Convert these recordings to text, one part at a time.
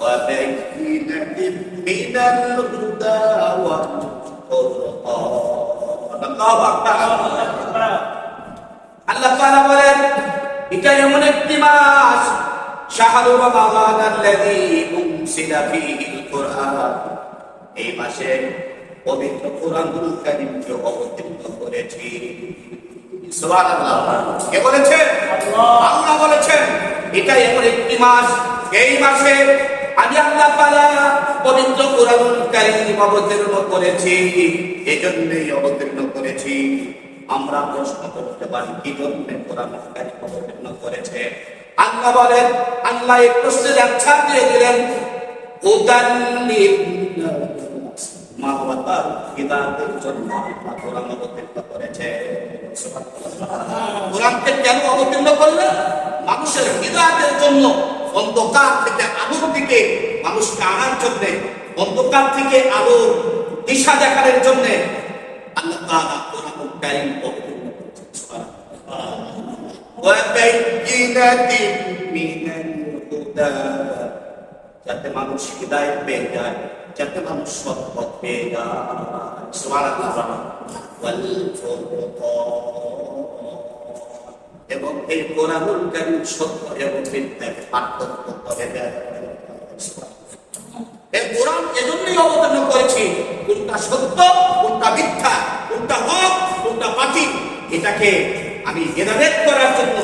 وبينة من الهدى والقرآن الله أكبر আল্লাহ তাআলা বলেন এটা এমন একটি মাস শাহরু রমাদান আল্লাযী উনসিলা ফীহিল কুরআন এই মাসে পবিত্র কোরআনুল কারীমকে অবতীর্ণ করেছি সুবহানাল্লাহ কে বলেছেন আল্লাহ বলেছেন এটা এমন একটি মাস এই মাসে আমি আল্লাহ তাআলা পবিত্র কোরআনুল কারীম অবতীর্ণ করেছি। এজন্যই অবতীর্ণ করেছি। আমরা প্রশ্ন করতে পারি কি জন্য কোরআন অবতীর্ণ করেছে? আল্লাহ বলেন, আল্লাহ এই প্রশ্নের আচ্ছা দিয়ে দিলেন লিন্নাস মানবতার হিদায়াতের জন্য কোরআন অবতীর্ণ করেছে। কোরআনকে কেন অবতীর্ণ করলেন? মানুষের হিদায়াতের জন্য। অন্ধকার থেকে আলোর দিকে মানুষকে আনার জন্যে, অন্ধকার থেকে আলোর দিশা দেখানোর জন্যে আল্লাহ যাতে মানুষ হৃদায়ত পেয়ে যায়, যাতে মানুষ সৎপথ পেয়ে যায়। এবং এই কোরআনুল কারীম সত্য এবং মিথ্যাকে পার্থক্য করে এই কোরআন এজন্যই অবতীর্ণ করেছি, কোনটা সত্য, কোনটা মিথ্যা, কোনটা হক, কোনটা বাতিল, এটাকে আমি হেদায়েত করার জন্য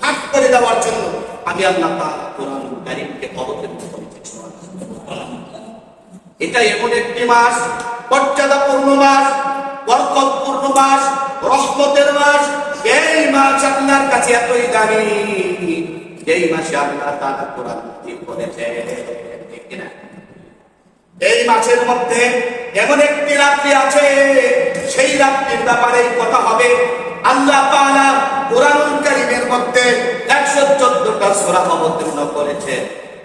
ভাগ করে দেওয়ার জন্য আমি আল্লাহ তাআলা কোরআন কারীমকে অবতীর্ণ করেছি। এটা এমন একটি মাস, মর্যাদাপূর্ণ মাস, বরকতপূর্ণ মাস, রহমতের মাস এই মাস আল্লাহর কাছে এতই দামি। এই মাসে আল্লাহ তাআলা কোরআন করেছে এই মাসের মধ্যে এমন একটি রাত্রি আছে, সেই রাত্রির ব্যাপারে কথা হবে। আল্লাহ তাআলা কোরআনুল কারীমের মধ্যে 114টা সূরা অবতীর্ণ করেছে।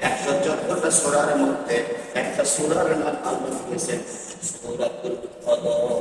114টা সূরার মধ্যে একটা সূরার নাম আল্লাহ দিয়েছেন, সূরাতুল কদর।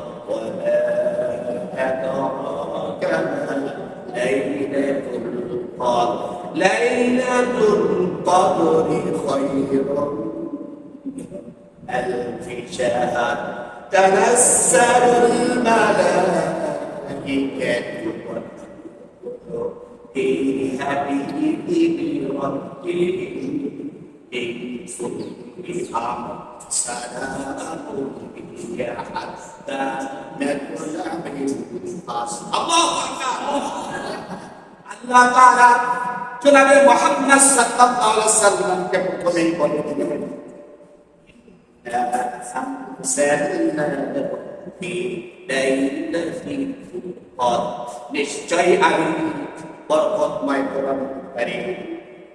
وما أدراك ما ليلة القدر ليلة القدر خير. ألف شهر تنزل الملائكة فيها بإذن ربهم من كل أمر سلام هي حتى مطلع الأصل الله أكبر আল্লাহ তাআলা জনাবে মুহাম্মদ সাল্লাল্লাহু আলাইহি সাল্লামকে প্রথমেই বলে দিলেন নিশ্চয় আমি বরকতময় কোরআন কারীম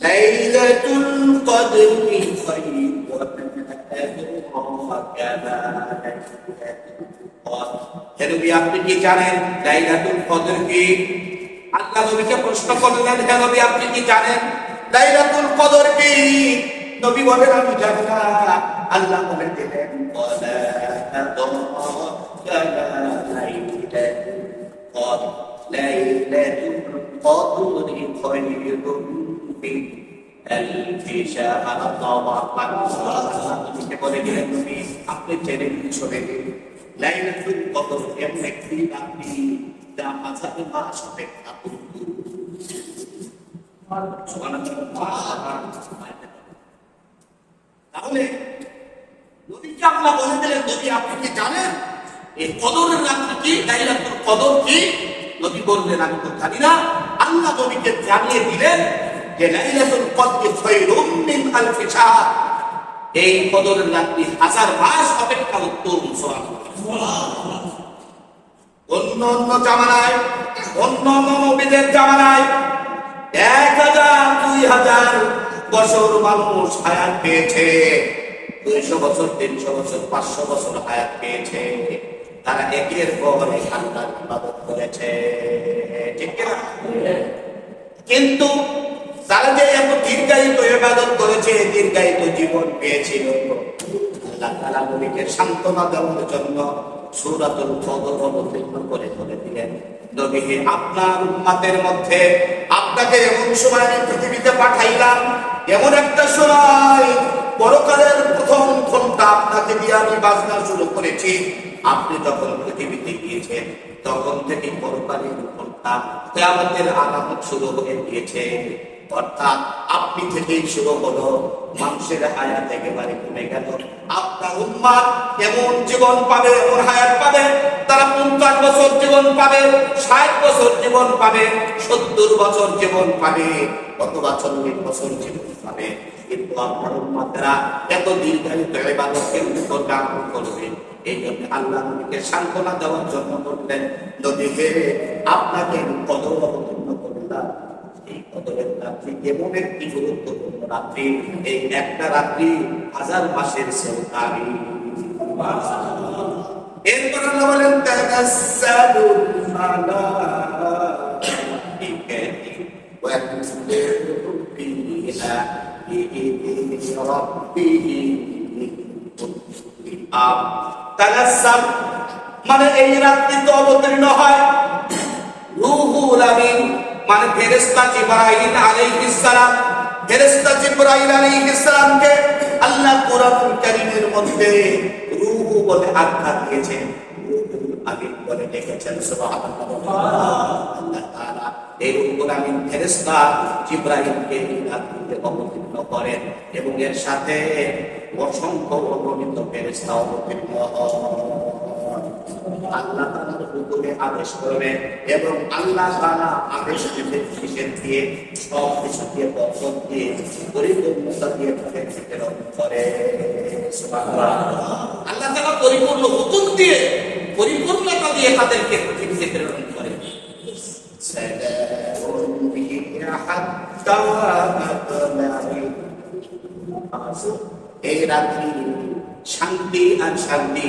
খায়রুন হে নবী, আপনি কি জানেন লাইলাতুল কদর কি? আল্লাহ নবীকে প্রশ্ন করলেন, হে নবী, আপনি কি জানেন লাইলাতুল কদর কি? নবী বলেন, আমি জানি না। আল্লাহ বলে দিলেন লাইলাতুল কদরি খায়রুম তাহলে বলে দিলেন আপনি কি জানেন? এই কদরের রাত্রি কি? কদর কি? নবী বললেন, আমি তো জানি না। আল্লাহ নবীকে জানিয়ে দিলেন যে লাইলাতুল কদর এই কদরের রাত্রি হাজার মাস অপেক্ষা উত্তম অন্য অন্য জামানায়, অন্য অন্য নবীদের জামানায় এক হাজার, দুই হাজার বছর মানুষ হায়াত পেয়েছে। দুইশো বছর, তিনশো বছর, পাঁচশো বছর হায়াত পেয়েছে। তারা একের পর এক আল্লাহর করেছে। ঠিক কিনা? কিন্তু তারা যে এত দীর্ঘায়িত ইবাদত করেছে দীর্ঘায়িত জীবন পেয়েছিল আল্লাহ নবীকে সান্ত্বনা দেওয়ার জন্য সূরাতুল অবতীর্ণ করে দিলেন, নবী আপনার উম্মতের মধ্যে আপনাকে এমন সময় আমি পৃথিবীতে পাঠাইলাম, এমন একটা সময়, পরকালের প্রথম ঘণ্টা আপনাকে দিয়ে আমি বাজনা শুরু করেছি। আপনি যখন পৃথিবীতে গিয়েছেন, তখন থেকে পরকালের ঘণ্টা কেয়ামতের আলামত শুরু হয়ে গিয়েছে। অর্থাৎ আপনি থেকেই শুরু হলো, মানুষের হায়াত একেবারে কমে গেল। আপনার উম্মাদ এমন জীবন পাবে, এমন হায়াত পাবে? তারা পঞ্চাশ বছর জীবন পাবে, ষাট বছর জীবন পাবে, সত্তর বছর জীবন পাবে, অথবা চল্লিশ বছর জীবন পাবে। কিন্তু আপনার উম্মাদেরা এত দীর্ঘায়িত ইবাদত কেমনি করবে? এই জন্য আল্লাহ নবীকে সান্ত্বনা দেওয়ার জন্য বললেন নদী হে, আপনাকে কদর অবতীর্ণ করলাম। রাত্রি এমন একটি গুরুত্বপূর্ণ রাত্রি? এই একটা রাত্রি হাজার মাসের দামি এরপর বলেন মিন এই রাত্রিতে অবতীর্ণ হয়। রুহুল আমিন মানে ফেরেশতা জিবরাইল আলাইহিস সালাম, ফেরেশতা জিবরাইল আলাইহিস সালামকে আল্লাহ কোরআন কারীমের মধ্যে রূহ বলে আখ্যা দিয়েছেন। আমিন বলে ডেকেছেন, সুবহানাল্লাহ। এই রূহুল আমিন ফেরেশতা জিবরাইলকে রাত্রিতে অবতীর্ণ করেন এবং এর সাথে অসংখ্য অগণিত ফেরেশতা অবতীর্ণ হয় আল্লাহ তাআলার হুকুমে আদেশ করবে এবং আল্লাহ তাআলা আদেশ দিতে নিষেধ দিয়ে সব কিছু দিয়ে বরকত দিয়ে পরিপূর্ণতা দিয়ে তাদের প্রেরণ করে। আল্লাহ তাআলা পরিপূর্ণ হুকুম দিয়ে, পরিপূর্ণতা দিয়ে তাদেরকে পৃথিবীতে প্রেরণ করে। এই রাত্রি শান্তি আর শান্তি।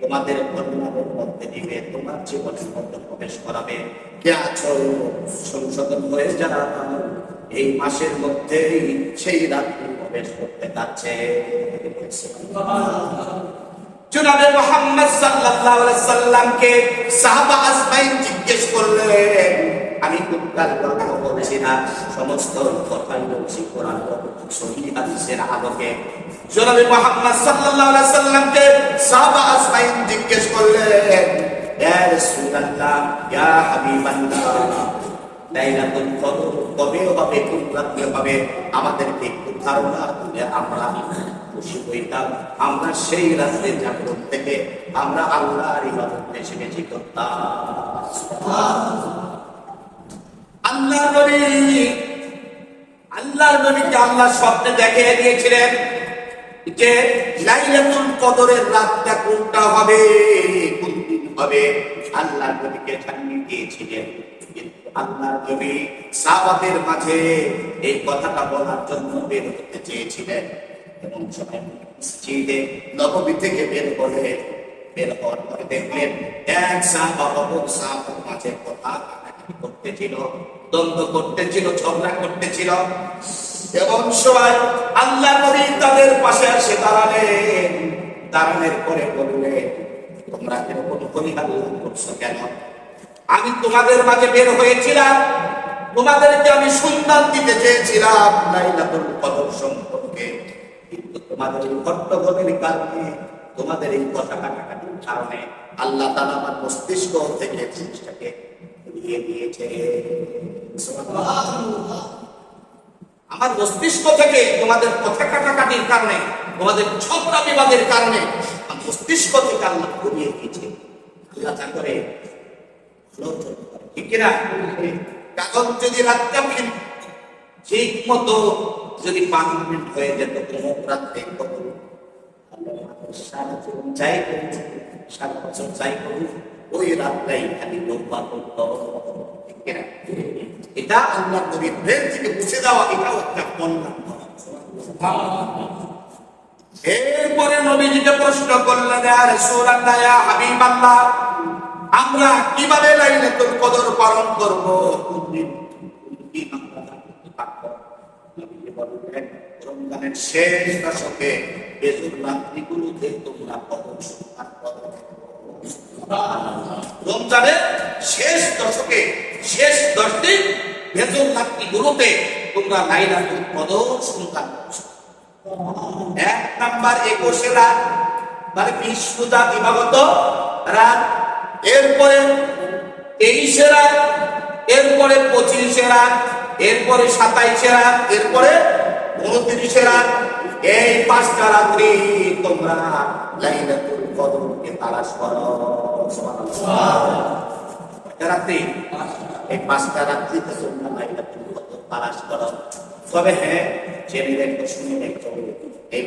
তোমাদের কল্যাণের মধ্যে নিবে তোমার জীবনের মধ্যে প্রবেশ করাবে। কে আছো? সংশোধন হয়ে যারা এই মাসের মধ্যেই সেই রাত্রি প্রবেশ করতে যাচ্ছে। মোহাম্মদ সাল্লাল্লাহু আলাইহি সাল্লামকে সাহাবা জিজ্ঞেস করলেন, আমি গল্প বলছি না। সমস্ত কথাই বলছি কোরআন, সহি হাদিসের আলোকে। জনাবে মোহাম্মদ সাল্লাল্লাহু আলাইহি সাল্লামকে সাহাবা আজমাইন জিজ্ঞেস করলেন ইয়া রাসূলুল্লাহ, ইয়া হাবিবাল্লাহ, লাইলাতুল কদর কবে হবে কোন হবে ধারণা আমরা খুশি হইতাম। আমরা সেই রাত্রে থেকে আমরা আল্লাহর ইবাদত বেশি বেশি করতাম আল্লাহ নবী, আল্লাহর নবীকে আল্লাহ স্বপ্নে দেখিয়ে দিয়েছিলেন। যে লাইলাতুল কদরের রাতটা কোনটা হবে? কোন দিন হবে? আল্লাহ নবীকে জানিয়ে দিয়েছিলেন আল্লাহর আল্লাহ নবী সাহাবাদের মাঝে এই কথাটা বলার জন্য বের হতে চেয়েছিলেন এবং সবাই নবমী থেকে বের করে দেখলেন এক সাহাবা অপর সাহাবার মাঝে কথা কাটাকাটি করতেছিল, দ্বন্দ্ব করতেছিল, ঝগড়া করতেছিল। এবং সবাই আল্লাহ তাদের পাশে এসে দাঁড়ালেন। দাঁড়ানোর পরে তোমরা এরকম পরিহাল্লা করছ কেন? আমি তোমাদের মাঝে বের হয়েছিলাম। তোমাদেরকে আমি সন্ধান দিতে চেয়েছিলাম লাইলাতুল কদর সম্পর্কে। কিন্তু তোমাদের এই হট্টগোলের কারণে তোমাদের এই কথা কাটাকাটির কারণে আল্লাহ তাআলা আমার মস্তিষ্ক থেকে জিনিসটাকে নিয়ে দিয়েছে। আমার মস্তিষ্ক থেকে তোমাদের কথা কাটাকাটির কারণে, তোমাদের ঝগড়া বিবাদের কারণে মস্তিষ্ক থেকে আল্লাহ ঘুরিয়ে দিয়েছে। আল্লাহ যা করে। ঠিক কিনা? কাগজ যদি রাতটা ফিল ঠিক মতো যদি পার্লামেন্ট হয়ে যেত কোনো রাত্রে কত সারা জীবন যাই সারা বছর যাই ওই খালি লোকবা করত এটা আল্লাহ নবীর ব্রেন থেকে এটাও একটা কল্যাণ এরপরে প্রশ্ন করলেন ইয়া ইয়া আমরা কীভাবে লাইলাতুল কদর পালন করব রমজানের শেষ দশকে বেজুর তোমরা কদর সন্ধান করো রমজানের শেষ দশকে, শেষ দশ দিন ভেতর রাত্রিগুলোতে তোমরা লাইলাতুল কদর করছ। এক নাম্বার একুশে রাত মানে বিশুদা দিবাগত রাত, এরপরে তেইশে রাত, এরপরে পঁচিশে রাত, এরপরে সাতাইশে রাত, এরপরে উনত্রিশে রাত, এই পাঁচটা রাত্রি তোমরা লাইলাতুল কদরকে তালাশ করো। এই পাঁচটা রাত্রিতে তবে হ্যাঁ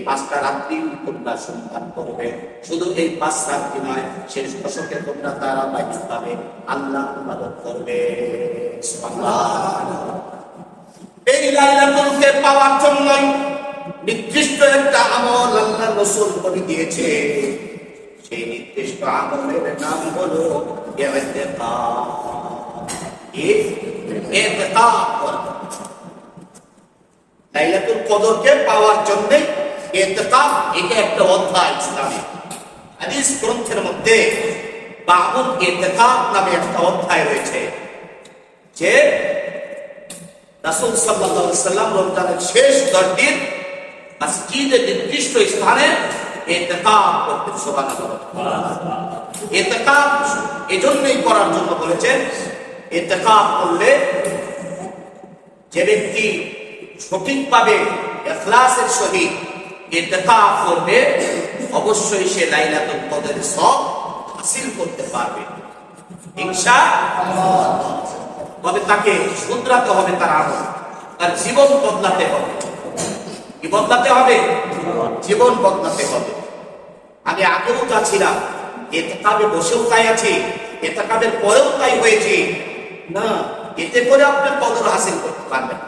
পাঁচটা রাত্রি সন্ধান করবে শুধু এই পাঁচ নয় শেষ তারা পাবে আল্লাহ করবে পাওয়ার জন্যই নির্দিষ্ট একটা আমল আল্লাহ রসুল করে দিয়েছে সেই নির্দিষ্ট আমলের নাম হলো কদরকে পাওয়ার জন্য এটা একটা অধ্যায় ইসলামে হাদিস গ্রন্থের মধ্যে বাবুল নামে একটা অধ্যায় রয়েছে যে রাসূল আলাইহি সাল্লাম রমজানের শেষ দশ দিন নির্দিষ্ট স্থানে ইতিকাফ করতে সুবহানাল্লাহ ইতিকাফ এজন্যই করার জন্য বলেছেন ইতিকাফ করলে যে ব্যক্তি সঠিকভাবে ইখলাসের সহিত ইতিকাফ করবে, অবশ্যই সে লাইলাতুল কদরের সব হাসিল করতে পারবে। ইনশাআল্লাহ তবে তাকে শুধরাতে হবে তার আমল, তার জীবন বদলাতে হবে। কি বদলাতে হবে? জীবন বদলাতে হবে। আমি আগেও যা ছিলাম এতে কাবে বসেও তাই আছি, এতে কাবের পরেও তাই হয়েছে। না, এতে করে আপনি কদর হাসিল করতে পারবেন।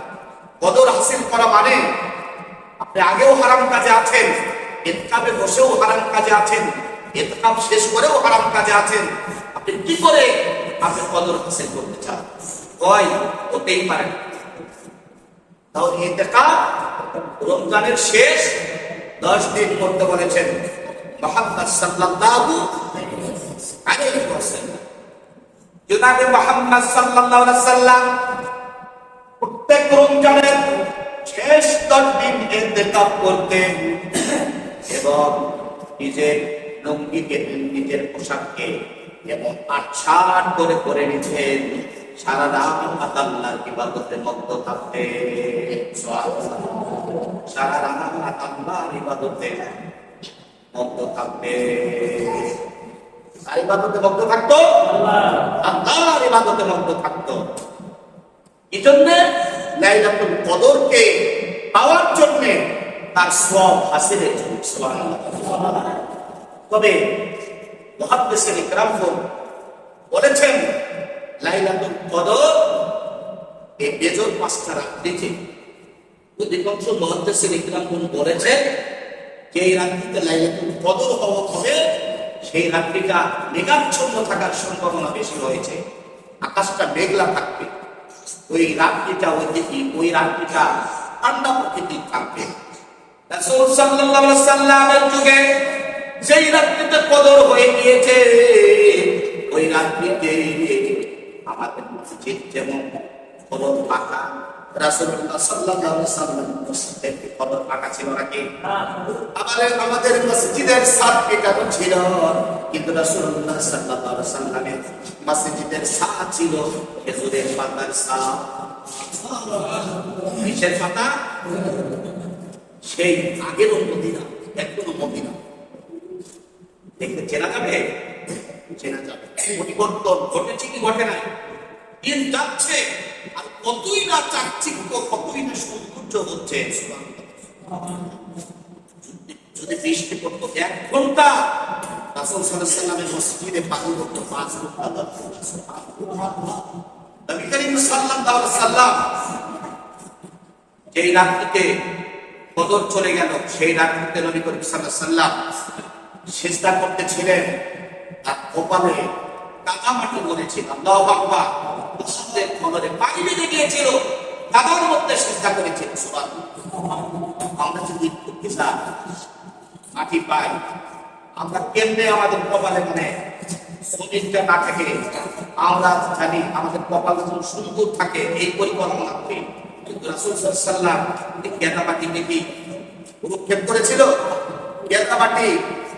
কদর হাসিল করা মানে আপনি আগেও হারাম কাজে আছেন এতকাবে বসেও হারাম কাজে আছেন এতকাব শেষ করেও হারাম কাজে আছেন। আপনি কি করে আপনি কদর হাসিল করতে চান? কয় হতেই পারেন রমজানের শেষ দশ দিন করতে বলেছেন। মোহাম্মদ সাল্লাল্লাহু আলাইহি ওয়াসাল্লাম জনাবে মোহাম্মদ সাল্লাল্লাহু আলাইহি সাল্লাম প্রত্যেক রমজানের শেষ দশ দিন ইন্তেকাব করতেন এবং নিজের লুঙ্গিকে, নিজের পোশাককে এবং আচ্ছাদ করে করে নিতেন সারা রাত আল্লাহর ইবাদতে মগ্ন থাকতে। সারা রাত আল্লাহর ইবাদতে মগ্ন থাকবে আর ইবাদতে থাকতো? আল্লাহর ইবাদতে থাকতো। এই জন্য লাইলাতুল কদরকে পাওয়ার জন্য তার সব হাসিলের জন্য। তবে মহাদ্দেশের ইকরামপুর বলেছেন, লাইলাতুল কদর এই বেজর পাঁচটা রাত্রিতে অধিকাংশ মহাদ্দেশের ইকরামপুর বলেছেন যে এই রাত্রিতে লাইলাতুল কদর হওয়া হবে, সেই রাত্রিটা মেঘাচ্ছন্ন থাকার সম্ভাবনা বেশি রয়েছে। আকাশটা মেঘলা থাকবে। ওই রাত্রিটা ওই দিকে ওই রাত্রিটা ঠান্ডা প্রকৃতির থাকবে। রাসূল সাল্লাল্লাহু আলাইহি সাল্লামের যুগে যেই রাত্রিতে কদর হয়ে গিয়েছে, ওই রাত্রিতে আমাদের মসজিদ যেমন কদর পাকা রাসূলুল্লাহ সাল্লাল্লাহু আলাইহি সাল্লাম ছিল নাকি? আমাদের আমাদের মসজিদের কিন্তু রাসূলুল্লাহ সাল্লাল্লাহু আলাইহি সাল্লামের মসজিদের ছিল খেজুরের পাতা? সেই আগেরও মদিনা, এখনও মদিনা। দেখতে চেনা যাবে? চেনা যাবে। পরিবর্তন ঘটেছে কি ঘটে নাই? দিন যাচ্ছে। আর কতই না চাকচিক্য কতই না সৌন্দর্য হচ্ছে। যদি বৃষ্টি পড়তো এক ঘণ্টা, রাসুল মসজিদে পানি করতো পাঁচ ঘণ্টা। নবী করিম সাল্লাম যেই রাত্রিতে বদর চলে গেল, সেই রাত্রিতে নবী করিম আলাইহি সাল্লাম সিজদা করতেছিলেন আর কপালে কাদা মাটি বলেছিল মসজিদের কবরে পানি বেঁধে গিয়েছিল কাদার মধ্যে সিজদা করেছিল সুবহানাল্লাহ আমরা যদি কিসা মাটি পাই, আমরা কেন্দ্রে আমাদের কপালে মানে শরীরটা না থাকে, আমরা জানি আমাদের কপাল যেন সুন্দর থাকে, এই পরিকল্পনা করি কিন্তু রাসুল সাল্লাম কেদাবাটি দেখি উৎক্ষেপ করেছিল কেদাবাটি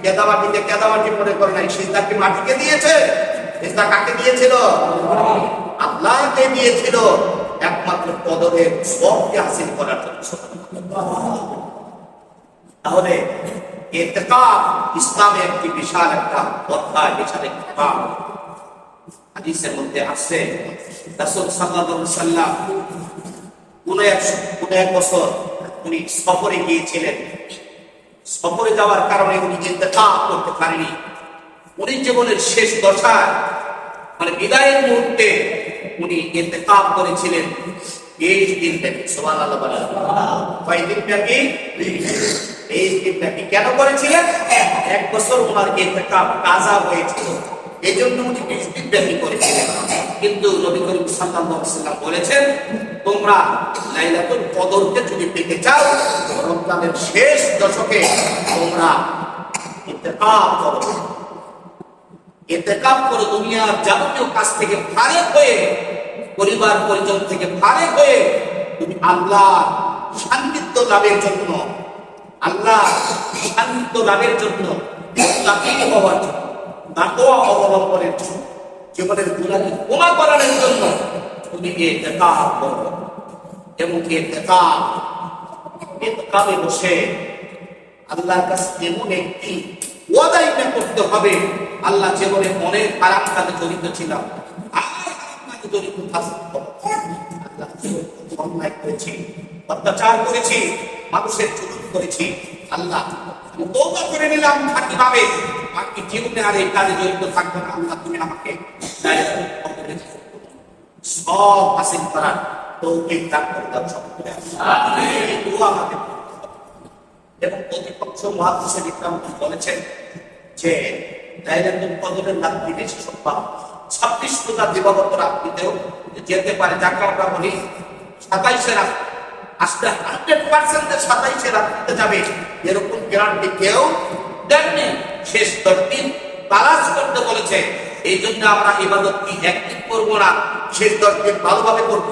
কেদাবাটিতে কেদাবাটি মনে করে নাই সিজদা মাটিকে দিয়েছে সিজদা কাকে দিয়েছিল? আল্লাহকে দিয়েছিল একমাত্র কদরের সবকে হাসিল করার জন্য। তাহলে এতেকাব ইসলামে একটি বিশাল একটা অধ্যায়, বিশাল একটি কাম হাদিসের মধ্যে আসছে রাসূল সাল্লাল্লাহু আলাইহি সাল্লাম কোন এক কোন এক বছর উনি সফরে গিয়েছিলেন। সফরে যাওয়ার কারণে উনি ইন্তেকাব করতে পারেনি। উনি জীবনের শেষ দশায় মানে বিদায়ের মুহূর্তে উনি ইন্তেকাব করেছিলেন। কেন করেছিলেন? এক বছর ওনার ইন্তেকাব কাজা হয়েছিল। এই জন্য উনি বিশ দিন ব্যাপী করেছিলেন? কিন্তু নবী করিম ওয়াসাল্লাম বলেছেন, তোমরা লাইলাতুল কদরকে যদি পেতে চাও, রমজানের শেষ দশকে তোমরা করো। ইন্তেকাব করো দুনিয়ার যাবতীয় কাজ থেকে ফারেক হয়ে, পরিবার পরিজন থেকে ফারেক হয়ে তুমি আল্লাহ সান্নিধ্য লাভের জন্য আল্লাহ সান্নিধ্য লাভের জন্য হওয়ার জন্য, তাকওয়া অবলম্বনের জন্য, জীবনের গুণাকে ক্ষমা করানোর জন্য তুমি ইন্তেকাব করো। এবং ইন্তেকাব ইন্তেকাবে বসে আল্লাহর কাছে এমন একটি ওয়াদাই করতে হবে। আল্লাহ জীবনে অনেক আরাম কাজে জড়িত ছিলাম। আর কাজে জড়িত থাকব আল্লাহ জীবনে অন্যায় করেছি অত্যাচার করেছি মানুষের জুলুম করেছি। আল্লাহ আমি করে নিলাম থাকি ভাবে বাকি জীবনে আর এই কাজে জড়িত থাকব না। আল্লাহ তুমি আমাকে। সব হাসিল করার তৌফিক দান করে। দাও সকলে আমিন দোয়া আমাদের করতে হবে। এবং প্রতিপক্ষ বলেছেন যে রাত্রি সম্ভব ছাব্বিশ দিবাগত রাত্রিতেও যেতে পারে, যাকে আমরা বলি সাতাইশে রাত আজকে হান্ড্রেড পার্সেন্টের সাতাইশে রাত্রিতে যাবে, এরকম গ্যারান্টি কেউ দেননি। শেষ দিন তালাশ করতে বলেছে, এই জন্য আমরা ইবাদত কি একদিন করব না, শেষ দশ ভালোভাবে করব।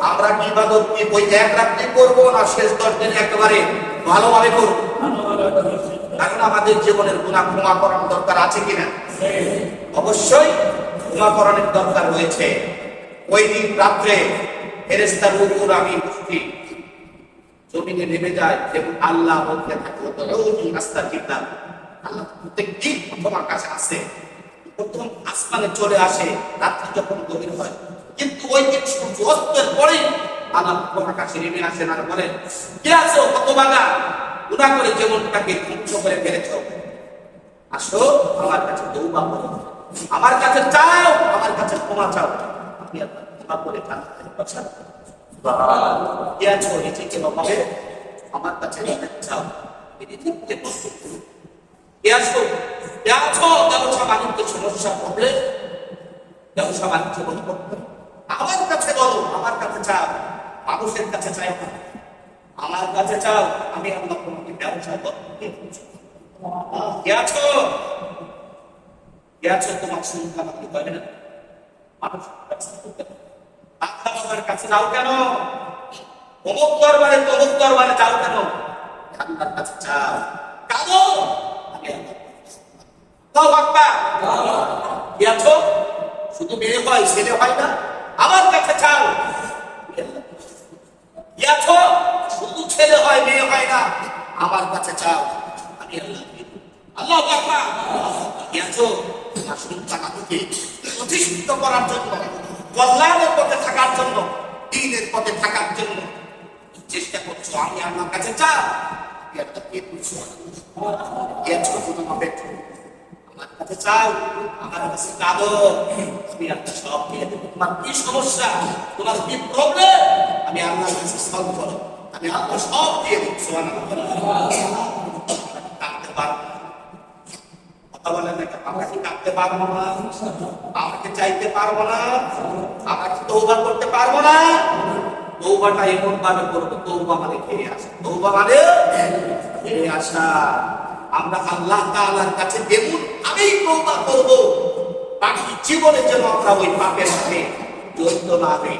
আমার কি ইবাদত কি ওই এক করব না শেষ দশ ভালোভাবে আমাদের জীবনের দরকার আছে কিনা? অবশ্যই ক্ষমা করানোর রয়েছে। ওই দিন রাত্রে ফেরেস্তার আমি বসছি জমিনে নেমে যায় এবং আল্লাহ বলতে থাকল রাস্তা চিন্তা আল্লাহ প্রত্যেক দিন তোমার কাছে আসে। প্রথম আসমানে চলে আসে, রাত্রি যখন গভীর হয়। কিন্তু ওই দিন সূর্য অস্তের পরেই আল্লাহ কাছে নেমে আসেন আর বলেন কে আছো কত বাগা গুণা করে যেমনটাকে ধ্বংস করে ফেলেছ। আসো, আমার কাছে দৌবা করো। আমার কাছে চাও, আমার কাছে ক্ষমা চাও। আল্লাহ ক্ষমা করে পারছি কে আছো? নিজেকে ভাবে আমার কাছে চাও নিজেকে কে আছো? আছো ব্যবসা বাণিজ্য সমস্যা প্রবলেম ব্যবসা বাণিজ্য বন্ধ করতে আমার কাছে বলো, আমার কাছে চাও, মানুষের কাছে চাই আমার কাছে চাও, আমি আল্লাহ তোমাকে ব্যবসা কে আছো? তোমার সংখ্যা আমাকে করে না। মানুষ আল্লাহ বাবার কাছে যাও কেন? অমুক দরবারে, তমুক দরবারে যাও কেন? আল্লাহর কাছে চাও। আল্লাহ তাও বাপ্পা শুধু মেয়ে হয়, ছেলে হয় না। আমার কাছে চাও। আছো শুধু ছেলে হয়, মেয়ে হয় না। আমার কাছে চাও। আল্লাহ বাপ্পা কি আছো তোমার করার জন্য, কল্যাণের পথে থাকার জন্য, দিনের পথে থাকার জন্য চেষ্টা করছ। আমি আমার কাছে চাও একটা। কি আছো তুমি আমাকে আমার কাছে চাও, আমার কাছে কাঁদো আমি একটা সব দিয়ে দেবো। তোমার কি সমস্যা? তোমার কি প্রবলেম আমি আল্লাহর কাছে সলভ করো আমি আল্লাহ সব দিয়ে দিচ্ছি কাঁদতে পারব না। আমাকে কাঁদতে পারব করতে পারব না? তৌবাটা এমন করব তৌবা মানে ফিরে মানে আমরা আল্লাহ কাছে যেমন আমি তৌবা করব। বাকি জীবনের জন্য আমরা ওই পাপের সাথে জড়িত না হই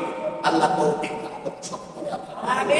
আল্লাহ তৌফিক সকলকে।